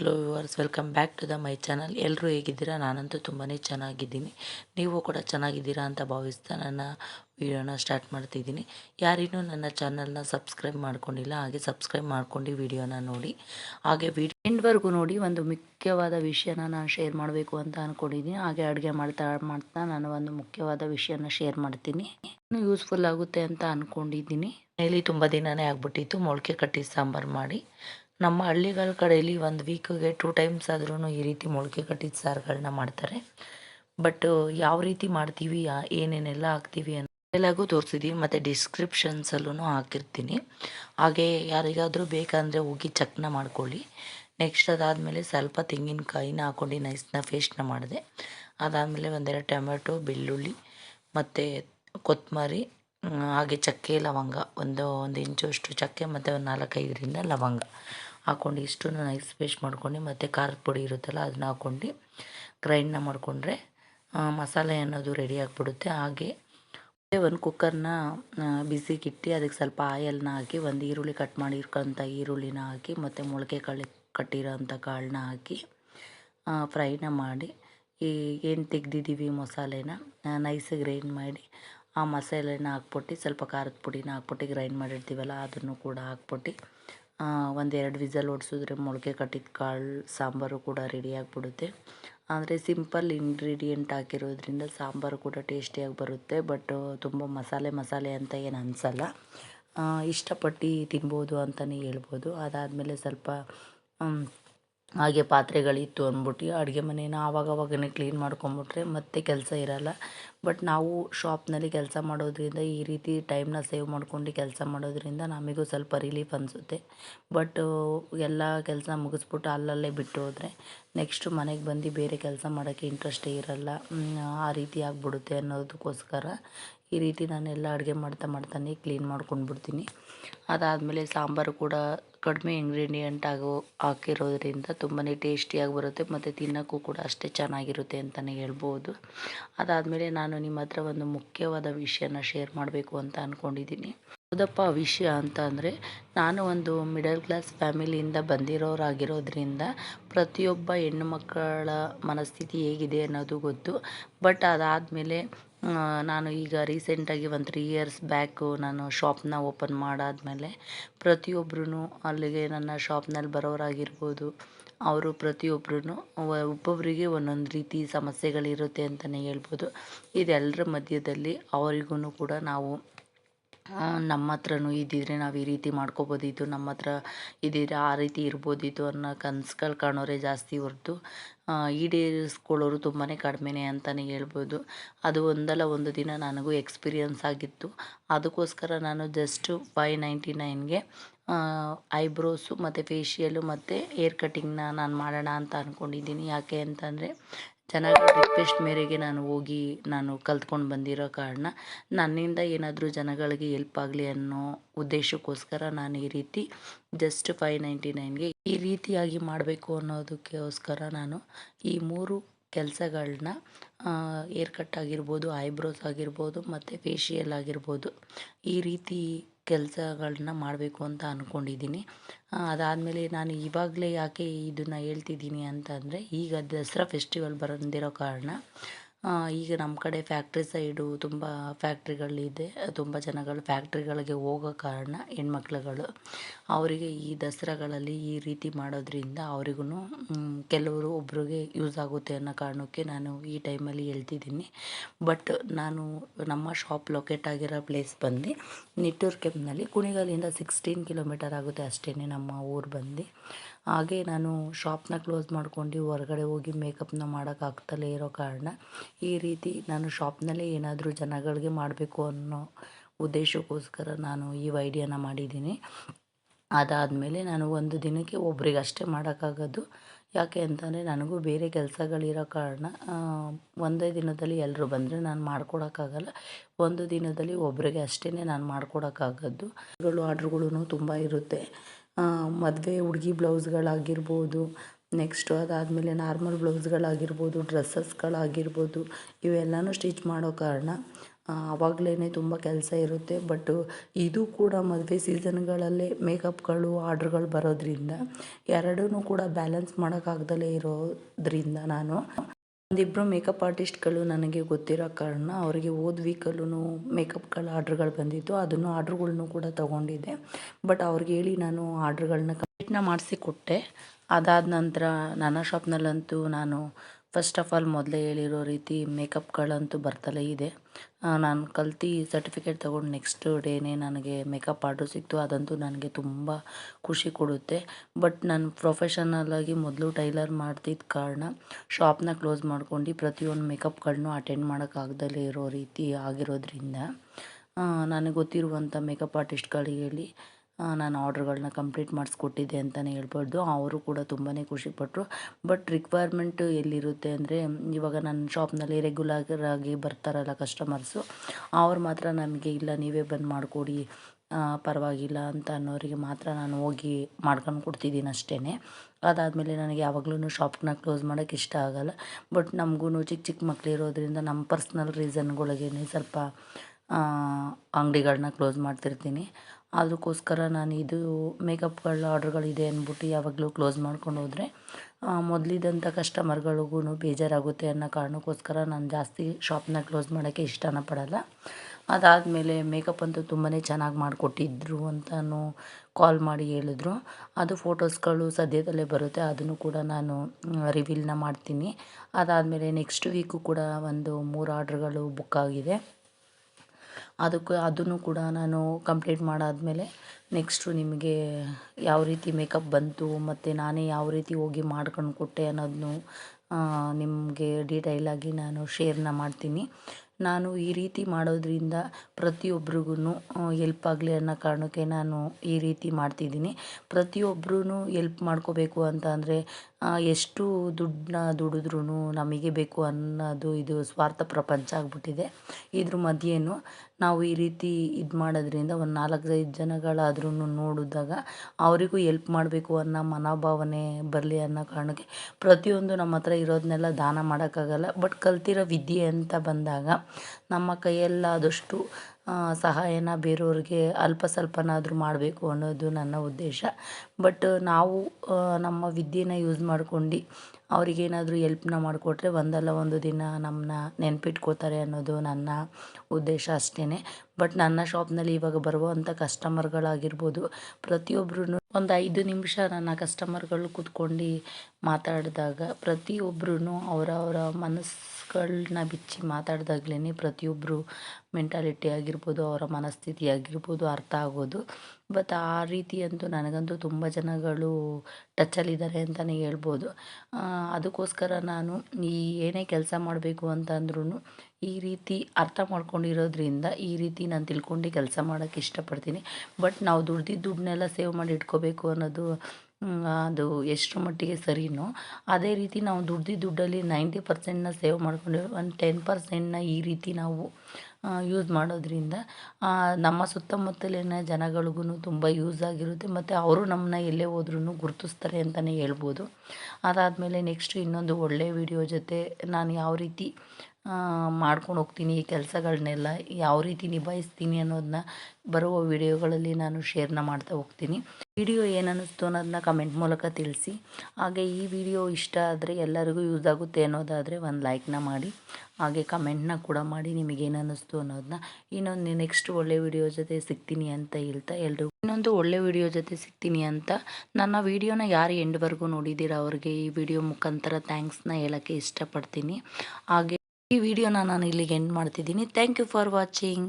Hello viewers welcome back to the my channel ಎಲ್ಲರೂ ಹೇಗಿದ್ದೀರಾ? ನಾನಂತೂ ತುಂಬಾ ಚೆನ್ನಾಗಿದ್ದೀನಿ. ನೀವು ಕೂಡ ಚೆನ್ನಾಗಿದ್ದೀರಾ ಅಂತ ಭಾವಿಸ್ತಾ ನನ್ನ ವಿಡಿಯೋನ ಸ್ಟಾರ್ಟ್ ಮಾಡ್ತಿದ್ದೀನಿ. ಯಾರಿನ್ನೂ ನನ್ನ ಚಾನಲ್ನ ಸಬ್ಸ್ಕ್ರೈಬ್ ಮಾಡ್ಕೊಂಡಿಲ್ಲ, ಹಾಗೆ ಸಬ್ಸ್ಕ್ರೈಬ್ ಮಾಡ್ಕೊಂಡು ವಿಡಿಯೋನ ನೋಡಿ. ಹಾಗೆ ವಿಡಿಯೋ ಎಂಡ್ವರೆಗೂ ನೋಡಿ ಒಂದು ಮುಖ್ಯವಾದ ವಿಷಯನ ನಾನು ಶೇರ್ ಮಾಡಬೇಕು ಅಂತ ಅಂದ್ಕೊಂಡಿದ್ದೀನಿ ಹಾಗೆ ಅಡುಗೆ ಮಾಡ್ತಾ ಮಾಡ್ತಾ ನಾನು ಒಂದು ಮುಖ್ಯವಾದ ವಿಷಯನ ಶೇರ್ ಮಾಡ್ತೀನಿ. ಯೂಸ್ಫುಲ್ ಆಗುತ್ತೆ ಅಂತ ಅಂದ್ಕೊಂಡಿದ್ದೀನಿ ಮನೇಲಿ ತುಂಬ ದಿನವೇ ಆಗ್ಬಿಟ್ಟಿತ್ತು. ಮೊಳಕೆ ಕಟ್ಟಿ ಸಾಂಬಾರು ಮಾಡಿ. ನಮ್ಮ ಹಳ್ಳಿಗಳ ಕಡೆಯಲ್ಲಿ ಒಂದು ವೀಕಿಗೆ ಟೂ ಟೈಮ್ಸ್ ಆದ್ರೂ ಈ ರೀತಿ ಮೊಳಕೆ ಕಟ್ಟಿದ ಸಾರುಗಳನ್ನ ಮಾಡ್ತಾರೆ. ಬಟ್ ಯಾವ ರೀತಿ ಮಾಡ್ತೀವಿ ಏನೇನೆಲ್ಲ ಹಾಕ್ತೀವಿ ಅನ್ನೋ ಎಲ್ಲಾಗೂ ತೋರಿಸಿದ್ದೀವಿ ಮತ್ತು ಡಿಸ್ಕ್ರಿಪ್ಷನ್ಸಲ್ಲೂ ಹಾಕಿರ್ತೀನಿ. ಹಾಗೆ ಯಾರಿಗಾದರೂ ಬೇಕಂದರೆ ಹೋಗಿ ಚಕ್ನ ಮಾಡ್ಕೊಳ್ಳಿ. ನೆಕ್ಸ್ಟ್ ಅದಾದಮೇಲೆ ಸ್ವಲ್ಪ ತೆಂಗಿನಕಾಯಿನ ಹಾಕ್ಕೊಂಡು ನೈಸ್ನ ಫೇಸ್ಟ್ನ ಮಾಡಿದೆ. ಅದಾದಮೇಲೆ ಒಂದೆರಡು ಟೊಮೆಟೊ, ಬೆಳ್ಳುಳ್ಳಿ, ಮತ್ತು ಕೊತ್ತಂಬರಿ ಹಾಗೆ ಚಕ್ಕೆ ಲವಂಗ, ಒಂದು ಒಂದು ಇಂಚು ಅಷ್ಟು ಚಕ್ಕೆ, ಮತ್ತು ಒಂದು ನಾಲ್ಕೈದರಿಂದ ಲವಂಗ. ಹಾಕ್ಕೊಂಡು ಇಷ್ಟನ್ನು ನೈಸ್ ಪೇಸ್ಟ್ ಮಾಡ್ಕೊಂಡು, ಮತ್ತು ಖಾರದ ಪುಡಿ ಇರುತ್ತಲ್ಲ ಅದನ್ನ ಹಾಕ್ಕೊಂಡು ಗ್ರೈಂಡ್ನ ಮಾಡಿಕೊಂಡ್ರೆ ಮಸಾಲೆ ಅನ್ನೋದು ರೆಡಿ ಆಗಿಬಿಡುತ್ತೆ. ಹಾಗೆ ಒಂದು ಕುಕ್ಕರ್ನ ಬಿಸಿಗಿಟ್ಟು ಅದಕ್ಕೆ ಸ್ವಲ್ಪ ಆಯಲ್ನ ಹಾಕಿ, ಒಂದು ಈರುಳ್ಳಿ ಕಟ್ ಮಾಡಿರ್ಕೊಂಥ ಈರುಳ್ಳಿನ ಹಾಕಿ, ಮತ್ತು ಮೊಳಕೆ ಕಾಳು ಕಟ್ಟಿರೋಂಥ ಕಾಳನ್ನ ಹಾಕಿ ಫ್ರೈನ ಮಾಡಿ, ಈ, ಏನು ತೆಗ್ದಿದ್ದೀವಿ ಮಸಾಲೆನ ನೈಸ್ ಗ್ರೈಂಡ್ ಮಾಡಿ, ಆ ಮಸಾಲೆನ ಹಾಕ್ಬಿಟ್ಟು ಸ್ವಲ್ಪ ಖಾರದ ಪುಡಿನ ಹಾಕ್ಬಿಟ್ಟು ಗ್ರೈಂಡ್ ಮಾಡಿರ್ತೀವಲ್ಲ ಅದನ್ನು ಕೂಡ ಹಾಕ್ಬಿಟ್ಟು ಒಂದೆರಡು ವಿಸಲ್ ಹೊಡ್ಸಿದ್ರೆ ಮೊಳಕೆ ಕಟ್ಟಿದ ಕಾಳು, ಸಾಂಬಾರು ಕೂಡ ರೆಡಿ ಆಗಿಬಿಡುತ್ತೆ. ಅಂದರೆ ಸಿಂಪಲ್ ಇಂಗ್ರೀಡಿಯೆಂಟ್ ಹಾಕಿರೋದ್ರಿಂದ ಸಾಂಬಾರು ಕೂಡ ಟೇಸ್ಟಿಯಾಗಿ ಬರುತ್ತೆ ಬಟ್ ತುಂಬ ಮಸಾಲೆ ಮಸಾಲೆ ಅಂತ ಏನು ಅನಿಸಲ್ಲ. ಇಷ್ಟಪಟ್ಟು ತಿನ್ಬೋದು ಅಂತಲೇ ಹೇಳ್ಬೋದು. ಅದಾದಮೇಲೆ ಸ್ವಲ್ಪ ಹಾಗೆ ಪಾತ್ರೆಗಳಿತ್ತು ಅಂದ್ಬಿಟ್ಟು ಅಡುಗೆ ಮನೇನ ಆವಾಗವಾಗೇ ಕ್ಲೀನ್ ಮಾಡ್ಕೊಂಬಿಟ್ರೆ ಮತ್ತೆ ಕೆಲಸ ಇರಲ್ಲ. ಬಟ್ ನಾವು ಶಾಪ್ನಲ್ಲಿ ಕೆಲಸ ಮಾಡೋದ್ರಿಂದ ಈ ರೀತಿ ಟೈಮ್ನ ಸೇವ್ ಮಾಡ್ಕೊಂಡು ಕೆಲಸ ಮಾಡೋದ್ರಿಂದ ನಮಗೂ ಸ್ವಲ್ಪ ರಿಲೀಫ್ ಅನಿಸುತ್ತೆ. ಬಟ್ ಎಲ್ಲ ಕೆಲಸ ಮುಗಿಸ್ಬಿಟ್ಟು ಅಲ್ಲಲ್ಲೇ ಬಿಟ್ಟು ಹೋದರೆ ನೆಕ್ಸ್ಟ್ ಮನೆಗೆ ಬಂದು ಬೇರೆ ಕೆಲಸ ಮಾಡೋಕ್ಕೆ ಇಂಟ್ರೆಸ್ಟೇ ಇರಲ್ಲ. ಆ ರೀತಿ ಆಗಿಬಿಡುತ್ತೆ ಅನ್ನೋದಕ್ಕೋಸ್ಕರ ಈ ರೀತಿ ನಾನೆಲ್ಲ ಅಡುಗೆ ಮಾಡ್ತಾ ಮಾಡ್ತಾನೆ ಕ್ಲೀನ್ ಮಾಡ್ಕೊಂಡು ಬಿಡ್ತೀನಿ ಅದಾದಮೇಲೆ ಸಾಂಬಾರು ಕೂಡ ಕಡಿಮೆ ಇಂಗ್ರೀಡಿಯೆಂಟ್ ಆಗೋ, ಹಾಕಿರೋದ್ರಿಂದ ತುಂಬಾ ಟೇಸ್ಟಿಯಾಗಿ ಬರುತ್ತೆ. ಮತ್ತು ತಿನ್ನೋಕ್ಕೂ ಕೂಡ ಅಷ್ಟೇ ಚೆನ್ನಾಗಿರುತ್ತೆ ಅಂತಲೇ ಹೇಳ್ಬೋದು. ಅದಾದಮೇಲೆ ನಾನು ನಿಮ್ಮ ಹತ್ರ ಒಂದು ಮುಖ್ಯವಾದ ವಿಷಯನ ಶೇರ್ ಮಾಡಬೇಕು ಅಂತ ಅಂದ್ಕೊಂಡಿದ್ದೀನಿ ಹೌದಪ್ಪ ವಿಷಯ ಅಂತ ಅಂದರೆ, ನಾನು ಒಂದು ಮಿಡಲ್ ಕ್ಲಾಸ್ ಫ್ಯಾಮಿಲಿಯಿಂದ ಬಂದಿರೋರಾಗಿರೋದ್ರಿಂದ ಪ್ರತಿಯೊಬ್ಬ ಹೆಣ್ಣು ಮಕ್ಕಳ ಮನಸ್ಥಿತಿ ಹೇಗಿದೆ ಅನ್ನೋದು ಗೊತ್ತು. ಬಟ್ ಅದಾದಮೇಲೆ ನಾನು ಈಗ ರೀಸೆಂಟಾಗಿ ಒಂದು ತ್ರೀ ಇಯರ್ಸ್ ಬ್ಯಾಕು ನಾನು ಶಾಪ್ನ ಓಪನ್ ಮಾಡಾದಮೇಲೆ ಪ್ರತಿಯೊಬ್ಬರೂ ಅಲ್ಲಿಗೆ ನನ್ನ ಶಾಪ್ನಲ್ಲಿ ಬರೋರಾಗಿರ್ಬೋದು. ಅವರು ಪ್ರತಿಯೊಬ್ಬರೂ ಒಬ್ಬೊಬ್ಬರಿಗೆ ಒಂದೊಂದು ರೀತಿ ಸಮಸ್ಯೆಗಳಿರುತ್ತೆ ಅಂತಲೇ ಹೇಳ್ಬೋದು. ಇದೆಲ್ಲರ ಮಧ್ಯದಲ್ಲಿ ಅವರಿಗೂ ಕೂಡ ನಾವು ನಮ್ಮ ಹತ್ರನೂ ಇದ್ದಿದ್ರೆ ನಾವು ಈ ರೀತಿ ಮಾಡ್ಕೋಬೋದಿತ್ತು ನಮ್ಮ ಹತ್ರ ಇದ್ದಿದ್ರೆ ಆ ರೀತಿ ಇರ್ಬೋದಿತ್ತು ಅನ್ನೋ ಕನ್ಸುಗಳು ಕಾಣೋರೆ ಜಾಸ್ತಿ ಹೊರ್ತು. ಈಡೇರಿಸ್ಕೊಳ್ಳೋರು ತುಂಬಾ ಕಡಿಮೆನೇ ಅಂತಲೇ ಹೇಳ್ಬೋದು. ಅದು ಒಂದಲ್ಲ ಒಂದು ದಿನ ನನಗೂ ಎಕ್ಸ್ಪೀರಿಯನ್ಸ್ ಆಗಿತ್ತು. ಅದಕ್ಕೋಸ್ಕರ ನಾನು ಜಸ್ಟು ಫೈ ನೈಂಟಿ ನೈನ್ಗೆ ಐಬ್ರೋಸು ಮತ್ತು ಫೇಶಿಯಲು ಮತ್ತು ಏರ್ ಕಟ್ಟಿಂಗ್ನ ನಾನು ಮಾಡೋಣ ಅಂತ ಅಂದ್ಕೊಂಡಿದ್ದೀನಿ ಯಾಕೆ ಅಂತಂದರೆ ಜನಗಳ ರಿಕ್ವೆಸ್ಟ್ ಮೇರೆಗೆ ನಾನು ಹೋಗಿ ನಾನು ಕಲ್ತ್ಕೊಂಡು ಬಂದಿರೋ ಕಾರಣ ನನ್ನಿಂದ ಏನಾದರೂ ಜನಗಳಿಗೆ ಎಲ್ಪ್ ಆಗಲಿ ಅನ್ನೋ ಉದ್ದೇಶಕ್ಕೋಸ್ಕರ ನಾನು ಈ ರೀತಿ ಜಸ್ಟ್ ಫೈವ್ ನೈಂಟಿ ನೈನ್ಗೆ ಈ ರೀತಿಯಾಗಿ ಮಾಡಬೇಕು ಅನ್ನೋದಕ್ಕೋಸ್ಕರ ನಾನು ಈ ಮೂರು ಕೆಲಸಗಳನ್ನ ಏರ್ ಕಟ್ ಆಗಿರ್ಬೋದು ಐಬ್ರೋಸ್ ಆಗಿರ್ಬೋದು, ಮತ್ತು ಫೇಶಿಯಲ್ ಆಗಿರ್ಬೋದು ಈ ರೀತಿ ಕೆಲಸಗಳನ್ನ ಮಾಡಬೇಕು ಅಂತ ಅಂದ್ಕೊಂಡಿದ್ದೀನಿ ಅದಾದಮೇಲೆ ನಾನು ಇವಾಗಲೇ ಯಾಕೆ ಇದನ್ನು ಹೇಳ್ತಿದ್ದೀನಿ ಅಂತಂದರೆ ಈಗ ದಸರಾ ಫೆಸ್ಟಿವಲ್ ಬಂದಿರೋ ಕಾರಣ ಈಗ ನಮ್ಮ ಕಡೆ ಫ್ಯಾಕ್ಟ್ರಿ ಸೈಡು ತುಂಬ ಫ್ಯಾಕ್ಟ್ರಿಗಳಿದೆ ತುಂಬ ಜನಗಳು ಫ್ಯಾಕ್ಟ್ರಿಗಳಿಗೆ ಹೋಗೋ ಕಾರಣ ಹೆಣ್ಮಕ್ಳುಗಳು. ಅವರಿಗೆ ಈ ದಸರಾಗಳಲ್ಲಿ ಈ ರೀತಿ ಮಾಡೋದ್ರಿಂದ ಅವ್ರಿಗೂ ಕೆಲವರು ಒಬ್ರಿಗೆ ಯೂಸ್ ಆಗುತ್ತೆ ಅನ್ನೋ ಕಾರಣಕ್ಕೆ ನಾನು ಈ ಟೈಮಲ್ಲಿ ಹೇಳ್ತಿದ್ದೀನಿ. ಬಟ್ ನಾನು ನಮ್ಮ ಶಾಪ್ ಲೊಕೇಟ್ ಆಗಿರೋ ಪ್ಲೇಸ್ ಬಂದು ನಿಟ್ಟೂರು ಕೆಂಪ್ನಲ್ಲಿ ಕುಣಿಗಲಿಂದ ಸಿಕ್ಸ್ಟೀನ್ ಕಿಲೋಮೀಟರ್ ಆಗುತ್ತೆ ಅಷ್ಟೇ ನಮ್ಮ ಊರು ಬಂದು. ಹಾಗೆ ನಾನು ಶಾಪ್ನ ಕ್ಲೋಸ್ ಮಾಡ್ಕೊಂಡು ಹೊರಗಡೆ ಹೋಗಿ ಮೇಕಪ್ನ ಮಾಡೋಕ್ಕಾಗ್ತಲೇ ಇರೋ ಕಾರಣ ಈ ರೀತಿ ನಾನು ಶಾಪ್ನಲ್ಲೇ ಏನಾದರೂ ಜನಗಳಿಗೆ ಮಾಡಬೇಕು ಅನ್ನೋ ಉದ್ದೇಶಕ್ಕೋಸ್ಕರ ನಾನು ಈ ಐಡಿಯಾನ ಮಾಡಿದ್ದೀನಿ. ಅದಾದಮೇಲೆ ನಾನು ಒಂದು ದಿನಕ್ಕೆ ಒಬ್ರಿಗೆ ಅಷ್ಟೇ ಮಾಡೋಕ್ಕಾಗೋದು. ಯಾಕೆ ಅಂತಂದರೆ ನನಗೂ ಬೇರೆ ಕೆಲಸಗಳಿರೋ ಕಾರಣ ಒಂದೇ ದಿನದಲ್ಲಿ ಎಲ್ಲರೂ ಬಂದರೆ ನಾನು ಮಾಡ್ಕೊಡೋಕ್ಕಾಗಲ್ಲ. ಒಂದು ದಿನದಲ್ಲಿ ಒಬ್ಬರಿಗೆ ಅಷ್ಟೇ ನಾನು ಮಾಡ್ಕೊಡೋಕ್ಕಾಗದ್ದು. ಆರ್ಡ್ರ್ಗಳು ತುಂಬ ಇರುತ್ತೆ. ಮದುವೆ, ಹುಡುಗಿ ಬ್ಲೌಸ್ಗಳಾಗಿರ್ಬೋದು ನೆಕ್ಸ್ಟು ಅದಾದಮೇಲೆ ನಾರ್ಮಲ್ ಬ್ಲೌಸ್ಗಳಾಗಿರ್ಬೋದು ಡ್ರೆಸ್ಸಸ್ಗಳಾಗಿರ್ಬೋದು ಇವೆಲ್ಲನೂ ಸ್ಟಿಚ್ ಮಾಡೋ ಕಾರಣ ಆವಾಗಲೇ ತುಂಬ ಕೆಲಸ ಇರುತ್ತೆ. ಬಟ್ ಇದು ಕೂಡ ಮದುವೆ ಸೀಸನ್ಗಳಲ್ಲೇ ಮೇಕಪ್ಗಳು ಆರ್ಡ್ರ್ಗಳು ಬರೋದ್ರಿಂದ ಎರಡೂ ಕೂಡ ಬ್ಯಾಲೆನ್ಸ್ ಮಾಡೋಕ್ಕಾಗ್ದಲೇ ಇರೋದ್ರಿಂದ ನಾನು. ಒಂದಿಬ್ಬರು ಮೇಕಪ್ ಆರ್ಟಿಸ್ಟ್ಗಳು ನನಗೆ ಗೊತ್ತಿರೋ ಕಾರಣ ಅವರಿಗೆ ಹೋದ ವೀಕಲ್ಲೂ ಮೇಕಪ್ಗಳ ಆರ್ಡ್ರ್ಗಳು ಬಂದಿತ್ತು ಅದನ್ನು ಆರ್ಡ್ರ್ಗಳ್ನು ಕೂಡ ತೊಗೊಂಡಿದ್ದೆ. ಬಟ್ ಅವ್ರಿಗೆ ಹೇಳಿ ನಾನು ಆರ್ಡ್ರ್ಗಳನ್ನ ಕಂಪ್ಲೀಟ್ನ ಮಾಡಿಸಿ ಕೊಟ್ಟೆ ಅದಾದ ನಂತರ ನನ್ನ ಶಾಪ್ನಲ್ಲಂತೂ ನಾನು ಫಸ್ಟ್ ಆಫ್ ಆಲ್ ಮೊದಲೇ ಹೇಳಿರೋ ರೀತಿ ಮೇಕಪ್ಗಳಂತೂ ಬರ್ತಲೇ ಇದೆ. ನಾನು ಕಲ್ತು ಸರ್ಟಿಫಿಕೇಟ್ ತಗೊಂಡು ನೆಕ್ಸ್ಟ್ ಡೇನೇ ನನಗೆ ಮೇಕಪ್ ಆರ್ಡ್ರು ಸಿಕ್ತು. ಅದಂತೂ ನನಗೆ ತುಂಬ ಖುಷಿ ಕೊಡುತ್ತೆ. ಬಟ್ ನಾನು ಪ್ರೊಫೆಷನಲ್ಲಾಗಿ ಮೊದಲು ಟೈಲರ್ ಮಾಡ್ತಿದ್ದ ಕಾರಣ ಶಾಪ್ನ ಕ್ಲೋಸ್ ಮಾಡ್ಕೊಂಡು ಪ್ರತಿಯೊಂದು ಮೇಕಪ್ಗಳನ್ನೂ ಅಟೆಂಡ್ ಮಾಡೋಕ್ಕಾಗ್ದಲೇ ಇರೋ ರೀತಿ ಆಗಿರೋದ್ರಿಂದ ನನಗೆ ಗೊತ್ತಿರುವಂಥ ಮೇಕಪ್ ಆರ್ಟಿಸ್ಟ್ಗಳಿಗೆ ಹೇಳಿ ನಾನು ಆರ್ಡ್ರ್ಗಳನ್ನ ಕಂಪ್ಲೀಟ್ ಮಾಡಿಸ್ಕೊಟ್ಟಿದ್ದೆ ಅಂತಲೇ ಹೇಳ್ಬೋದು. ಅವರು ಕೂಡ ತುಂಬಾ ಖುಷಿಪಟ್ಟರು ಬಟ್ ರಿಕ್ವೈರ್ಮೆಂಟು ಎಲ್ಲಿರುತ್ತೆ ಅಂದರೆ, ಇವಾಗ ನನ್ನ ಶಾಪ್ನಲ್ಲಿ ರೆಗ್ಯುಲರ್ ಆಗಿ ಬರ್ತಾರಲ್ಲ ಕಸ್ಟಮರ್ಸು, ಅವ್ರು ಮಾತ್ರ ನಮಗೆ ಇಲ್ಲ, ನೀವೇ ಬಂದು ಮಾಡಿಕೊಡಿ ಪರವಾಗಿಲ್ಲ ಅಂತ ಅನ್ನೋರಿಗೆ ಮಾತ್ರ ನಾನು ಹೋಗಿ ಮಾಡ್ಕೊಂಡು ಕೊಡ್ತಿದ್ದೀನಿ ಅಷ್ಟೇ ಅದಾದಮೇಲೆ ನನಗೆ ಯಾವಾಗಲೂ ಶಾಪ್ನ ಕ್ಲೋಸ್ ಮಾಡೋಕ್ಕೆ ಇಷ್ಟ ಆಗೋಲ್ಲ. ಬಟ್ ನಮಗೂ ಚಿಕ್ಕ ಚಿಕ್ಕ ಮಕ್ಕಳು ಇರೋದ್ರಿಂದ ನಮ್ಮ ಪರ್ಸ್ನಲ್ ರೀಸನ್ಗಳಿಗೇ ಸ್ವಲ್ಪ ಅಂಗಡಿಗಳನ್ನ ಕ್ಲೋಸ್ ಮಾಡ್ತಿರ್ತೀನಿ. ಅದಕ್ಕೋಸ್ಕರ ನಾನು ಇದು ಮೇಕಪ್ಗಳ ಆರ್ಡ್ರ್ಗಳಿದೆ ಅಂದ್ಬಿಟ್ಟು ಯಾವಾಗಲೂ ಕ್ಲೋಸ್ ಮಾಡ್ಕೊಂಡು ಹೋದರೆ ಮೊದಲಿದ್ದಂಥ ಕಸ್ಟಮರ್ಗಳಿಗೂ ಬೇಜಾರಾಗುತ್ತೆ ಅನ್ನೋ ಕಾರಣಕ್ಕೋಸ್ಕರ ನಾನು ಜಾಸ್ತಿ ಶಾಪ್ನ ಕ್ಲೋಸ್ ಮಾಡೋಕ್ಕೆ ಇಷ್ಟನ ಪಡಲ್ಲ. ಅದಾದಮೇಲೆ ಮೇಕಪ್ ಅಂತೂ ತುಂಬಾ ಚೆನ್ನಾಗಿ ಮಾಡಿಕೊಟ್ಟಿದ್ರು ಅಂತಲೂ ಕಾಲ್ ಮಾಡಿ ಹೇಳಿದ್ರು. ಅದು ಫೋಟೋಸ್ಗಳು ಸದ್ಯದಲ್ಲೇ ಬರುತ್ತೆ, ಅದನ್ನು ಕೂಡ ನಾನು ರಿವೀಲ್ನ ಮಾಡ್ತೀನಿ. ಅದಾದಮೇಲೆ ನೆಕ್ಸ್ಟ್ ವೀಕು ಕೂಡ ಒಂದು ಮೂರು ಆರ್ಡ್ರ್ಗಳು ಬುಕ್ ಆಗಿದೆ. ಅದಕ್ಕೆ ಅದನ್ನು ಕೂಡ ನಾನು ಕಂಪ್ಲೀಟ್ ಮಾಡಾದಮೇಲೆ ನೆಕ್ಸ್ಟು ನಿಮಗೆ ಯಾವ ರೀತಿ ಮೇಕಪ್ ಬಂತು ಮತ್ತು ನಾನೇ ಯಾವ ರೀತಿ ಹೋಗಿ ಮಾಡ್ಕೊಂಡು ಕೊಟ್ಟೆ ಅನ್ನೋದನ್ನು ನಿಮಗೆ ಡೀಟೈಲಾಗಿ ನಾನು ಶೇರ್ನ ಮಾಡ್ತೀನಿ. ನಾನು ಈ ರೀತಿ ಮಾಡೋದ್ರಿಂದ ಪ್ರತಿಯೊಬ್ರಿಗೂ ಎಲ್ಪ್ ಆಗಲಿ ಅನ್ನೋ ಕಾರಣಕ್ಕೆ ನಾನು ಈ ರೀತಿ ಮಾಡ್ತಿದ್ದೀನಿ. ಪ್ರತಿಯೊಬ್ಬರೂ ಎಲ್ಪ್ ಮಾಡ್ಕೋಬೇಕು ಅಂತ ಅಂದರೆ ಎಷ್ಟು ದುಡ್ಡನ್ನ ದುಡಿದ್ರೂ ನಮಗೆ ಬೇಕು ಅನ್ನೋದು ಇದು ಸ್ವಾರ್ಥ ಪ್ರಪಂಚ ಆಗಿಬಿಟ್ಟಿದೆ. ಇದ್ರ ಮಧ್ಯೆಯೂ ನಾವು ಈ ರೀತಿ ಇದು ಮಾಡೋದ್ರಿಂದ ಒಂದು ನಾಲ್ಕೈದು ಜನಗಳಾದ್ರೂ ನೋಡಿದಾಗ ಅವರಿಗೂ ಎಲ್ಪ್ ಮಾಡಬೇಕು ಅನ್ನೋ ಮನೋಭಾವನೆ ಬರಲಿ ಅನ್ನೋ ಕಾರಣಕ್ಕೆ ಪ್ರತಿಯೊಂದು ನಮ್ಮ ಹತ್ರ ಇರೋದನ್ನೆಲ್ಲ ದಾನ ಮಾಡೋಕ್ಕಾಗಲ್ಲ. ಬಟ್ ಕಲ್ತಿರೋ ವಿದ್ಯೆ ಅಂತ ಬಂದಾಗ ನಮ್ಮ ಕೈಯಲ್ಲಾದಷ್ಟು ಸಹಾಯನ ಬೇರೆಯವ್ರಿಗೆ ಅಲ್ಪ ಸ್ವಲ್ಪನಾದರೂ ಮಾಡಬೇಕು ಅನ್ನೋದು ನನ್ನ ಉದ್ದೇಶ. ಬಟ್ ನಾವು ನಮ್ಮ ವಿದ್ಯೆನ ಯೂಸ್ ಮಾಡ್ಕೊಂಡು ಅವ್ರಿಗೇನಾದರೂ ಎಲ್ಪ್ನ ಮಾಡಿಕೊಟ್ರೆ ಒಂದಲ್ಲ ಒಂದು ದಿನ ನಮ್ಮನ್ನ ನೆನಪಿಟ್ಕೋತಾರೆ ಅನ್ನೋದು ನನ್ನ ಉದ್ದೇಶ ಅಷ್ಟೇ ಬಟ್ ನನ್ನ ಶಾಪ್ನಲ್ಲಿ ಇವಾಗ ಬರುವಂಥ ಕಸ್ಟಮರ್ಗಳಾಗಿರ್ಬೋದು ಪ್ರತಿಯೊಬ್ಬರೂ ಒಂದು ಐದು ನಿಮಿಷ ನನ್ನ ಕಸ್ಟಮರ್ಗಳು ಕೂತ್ಕೊಂಡು ಮಾತಾಡಿದಾಗ ಪ್ರತಿಯೊಬ್ಬರೂ ಅವರವರ ಮನಸ್ಸುಗಳನ್ನ ಬಿಚ್ಚಿ ಮಾತಾಡ್ದಾಗ್ಲೇ ಪ್ರತಿಯೊಬ್ಬರು ಮೆಂಟಾಲಿಟಿ ಆಗಿರ್ಬೋದು, ಅವರ ಮನಸ್ಥಿತಿ ಆಗಿರ್ಬೋದು, ಅರ್ಥ ಆಗೋದು. ಬಟ್ ಆ ರೀತಿ ಅಂತೂ ನನಗಂತೂ ತುಂಬ ಜನಗಳು ಟಚ್ಚಲ್ಲಿದ್ದಾರೆ ಅಂತಲೇ ಹೇಳ್ಬೋದು. ಅದಕ್ಕೋಸ್ಕರ ನಾನು ಈ ಏನೇ ಕೆಲಸ ಮಾಡಬೇಕು ಅಂತಂದ್ರೂ ಈ ರೀತಿ ಅರ್ಥ ಮಾಡ್ಕೊಂಡಿರೋದ್ರಿಂದ ಈ ರೀತಿ ನಾನು ತಿಳ್ಕೊಂಡು ಕೆಲಸ ಮಾಡೋಕ್ಕೆ ಇಷ್ಟಪಡ್ತೀನಿ. ಬಟ್ ನಾವು ದುಡ್ದಿದ್ದ ದುಡ್ಡನ್ನೆಲ್ಲ ಸೇವ್ ಮಾಡಿ ಇಟ್ಕೋಬೇಕು ಅನ್ನೋದು ಅದು ಎಷ್ಟರ ಮಟ್ಟಿಗೆ ಸರಿನೋ, ಅದೇ ರೀತಿ ನಾವು ದುಡ್ದಿದ್ದ ದುಡ್ಡಲ್ಲಿ ನೈಂಟಿ ಪರ್ಸೆಂಟ್ನ ಸೇವ್ ಮಾಡ್ಕೊಂಡು ಒಂದು ಟೆನ್ ಪರ್ಸೆಂಟ್ನ ಈ ರೀತಿ ನಾವು ಯೂಸ್ ಮಾಡೋದ್ರಿಂದ ನಮ್ಮ ಸುತ್ತಮುತ್ತಲಿನ ಜನಗಳಿಗೂ ತುಂಬ ಯೂಸ್ ಆಗಿರುತ್ತೆ, ಮತ್ತು ಅವರು ನಮ್ಮನ್ನ ಎಲ್ಲೇ ಹೋದ್ರೂ ಗುರುತಿಸ್ತಾರೆ ಅಂತಲೇ ಹೇಳ್ಬೋದು. ಅದಾದಮೇಲೆ ನೆಕ್ಸ್ಟ್ ಇನ್ನೊಂದು ಒಳ್ಳೆಯ ವಿಡಿಯೋ ಜೊತೆ ನಾನು ಯಾವ ರೀತಿ ಮಾಡ್ಕೊಂಡು ಹೋಗ್ತೀನಿ ಈ ಕೆಲಸಗಳನ್ನೆಲ್ಲ ಯಾವ ರೀತಿ ನಿಭಾಯಿಸ್ತೀನಿ ಅನ್ನೋದನ್ನ ಬರುವ ವಿಡಿಯೋಗಳಲ್ಲಿ ನಾನು ಶೇರ್ನ ಮಾಡ್ತಾ ಹೋಗ್ತೀನಿ. ವಿಡಿಯೋ ಏನನ್ನಿಸ್ತು ಅನ್ನೋದನ್ನ ಕಮೆಂಟ್ ಮೂಲಕ ತಿಳಿಸಿ. ಹಾಗೆ ಈ ವಿಡಿಯೋ ಇಷ್ಟ ಆದರೆ ಎಲ್ಲರಿಗೂ ಯೂಸ್ ಆಗುತ್ತೆ ಅನ್ನೋದಾದರೆ ಒಂದು ಲೈಕ್ನ ಮಾಡಿ. ಹಾಗೆ ಕಮೆಂಟ್ನ ಕೂಡ ಮಾಡಿ ನಿಮಗೆ ಏನು ಅನ್ನಿಸ್ತು ಅನ್ನೋದನ್ನ ಇನ್ನೊಂದು ನೆಕ್ಸ್ಟ್ ಒಳ್ಳೆ ವಿಡಿಯೋ ಜೊತೆ ಸಿಗ್ತೀನಿ ಅಂತ ಹೇಳ್ತಾ ಎಲ್ಲರೂ ಇನ್ನೊಂದು ಒಳ್ಳೆ ವಿಡಿಯೋ ಜೊತೆ ಸಿಗ್ತೀನಿ ಅಂತ ನನ್ನ ವಿಡಿಯೋನ ಯಾರು ಎಂಡ್ವರೆಗೂ ನೋಡಿದ್ದೀರಾ ಅವ್ರಿಗೆ ಈ ವಿಡಿಯೋ ಮುಖಾಂತರ ಥ್ಯಾಂಕ್ಸ್ನ ಹೇಳೋಕ್ಕೆ ಇಷ್ಟಪಡ್ತೀನಿ. ಹಾಗೆ ಈ ವಿಡಿಯೋನ ನಾನು ಇಲ್ಲಿಗೆ ಎಂಡ್ ಮಾಡ್ತಿದ್ದೀನಿ. Thank you for watching